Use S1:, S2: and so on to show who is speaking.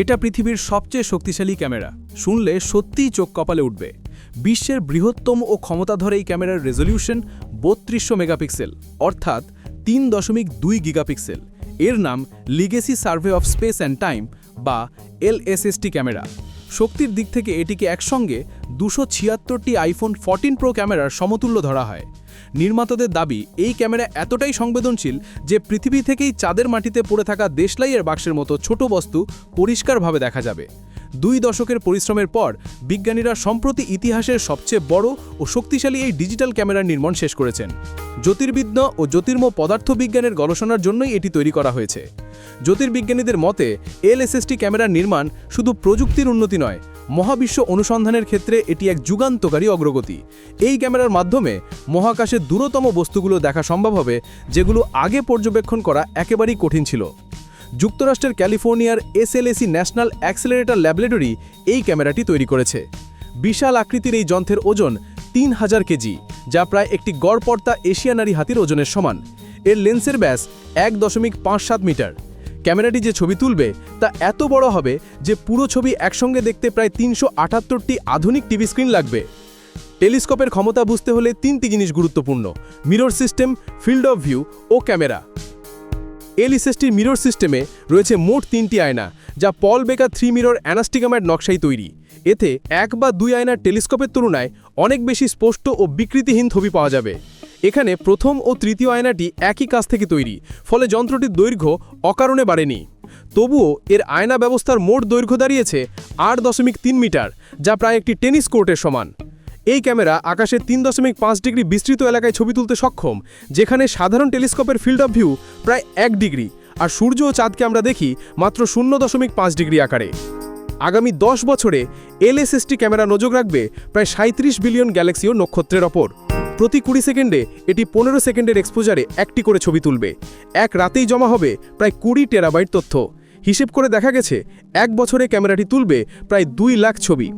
S1: এটা পৃথিবীর সবচেয়ে শক্তিশালী ক্যামেরা। শুনলে সত্যিই চোখ কপালে উঠবে। বিশ্বের বৃহত্তম ও ক্ষমতাধর এই ক্যামেরার রেজলিউশন বত্রিশশো মেগাপিক্সেল, অর্থাৎ তিন দশমিক দুই গিগাপিক্সেল। এর নাম legacy survey of space and time বা এলএসএসটি ক্যামেরা। শক্তির দিক থেকে এটিকে একসঙ্গে দুশো ছিয়াত্তরটি আইফোন ফোরটিন প্রো ক্যামেরার সমতুল্য ধরা হয়। নির্মাতাদের দাবি, এই ক্যামেরা এতটাই সংবেদনশীল যে পৃথিবী থেকেই চাঁদের মাটিতে পড়ে থাকা দেশলাইয়ের বাক্সের মতো ছোট বস্তু পরিষ্কারভাবে দেখা যাবে। দুই দশকের পরিশ্রমের পর বিজ্ঞানীরা সম্প্রতি ইতিহাসের সবচেয়ে বড় ও শক্তিশালী এই ডিজিটাল ক্যামেরার নির্মাণ শেষ করেছেন। জ্যোতির্বিদ্য ও জ্যোতির্ম পদার্থবিজ্ঞানের গবেষণার জন্যই এটি তৈরি করা হয়েছে। জ্যোতির্বিজ্ঞানীদের মতে এলএসএসটি ক্যামেরার নির্মাণ শুধু প্রযুক্তির উন্নতি নয় মহাবিশ্ব অনুসন্ধানের ক্ষেত্রে এটি এক যুগান্তকারী অগ্রগতি। এই ক্যামেরার মাধ্যমে মহাকাশের দূরতম বস্তুগুলো দেখা সম্ভব হবে, যেগুলো আগে পর্যবেক্ষণ করা একেবারেই কঠিন ছিল। যুক্তরাষ্ট্রের ক্যালিফোর্নিয়ার এসএলএসি ন্যাশনাল অ্যাক্সেলারেটর ল্যাবরেটরি এই ক্যামেরাটি তৈরি করেছে। বিশাল আকৃতির এই যন্ত্রের ওজন তিন হাজার কেজি, যা প্রায় একটি গড়পর্তা এশিয়ানারি হাতির ওজনের সমান। এর লেন্সের ব্যাস এক দশমিক পাঁচ সাত মিটার। ক্যামেরাটি যে ছবি তুলবে তা এত বড় হবে যে পুরো ছবি একসঙ্গে দেখতে প্রায় তিনশো আটাত্তরটি আধুনিক টিভি স্ক্রিন লাগবে। টেলিস্কোপের ক্ষমতা বুঝতে হলে তিনটি জিনিস গুরুত্বপূর্ণ, mirror system, field of view O camera. এলিসেসটির মিরর সিস্টেমে রয়েছে মোট তিনটি আয়না, যা পল বেকার থ্রি মিরর অ্যানাস্টিগামের নকশায় তৈরি। এতে এক বা দুই আয়নার টেলিস্কোপের তুলনায় অনেক বেশি স্পষ্ট ও বিকৃতিহীন ছবি পাওয়া যাবে। এখানে প্রথম ও তৃতীয় আয়নাটি একই কাজ থেকে তৈরি, ফলে যন্ত্রটির দৈর্ঘ্য অকারণে বাড়েনি। তবুও এর আয়না ব্যবস্থার মোট দৈর্ঘ্য দাঁড়িয়েছে আট দশমিক তিন মিটার, যা প্রায় একটি টেনিস কোর্টের সমান। এই ক্যামেরা আকাশের তিন দশমিক পাঁচ ডিগ্রি বিস্তৃত এলাকায় ছবি তুলতে সক্ষম, যেখানে সাধারণ টেলিস্কোপের ফিল্ড অফ ভিউ প্রায় এক ডিগ্রি আর সূর্য ও চাঁদকে আমরা দেখি মাত্র শূন্য দশমিক পাঁচ ডিগ্রি আকারে। আগামী দশ বছরে এলএসএসটি ক্যামেরা নজর রাখবে প্রায় সাঁত্রিশ বিলিয়ন গ্যালাক্সি ও নক্ষত্রের ওপর। প্রতি কুড়ি সেকেন্ডে এটি পনেরো সেকেন্ডের এক্সপোজারে একটি করে ছবি তুলবে। এক রাতেই জমা হবে প্রায় কুড়ি টেরাবাইট তথ্য। হিসেব করে দেখা গেছে, এক বছরে ক্যামেরাটি তুলবে প্রায় দুই লাখ ছবি।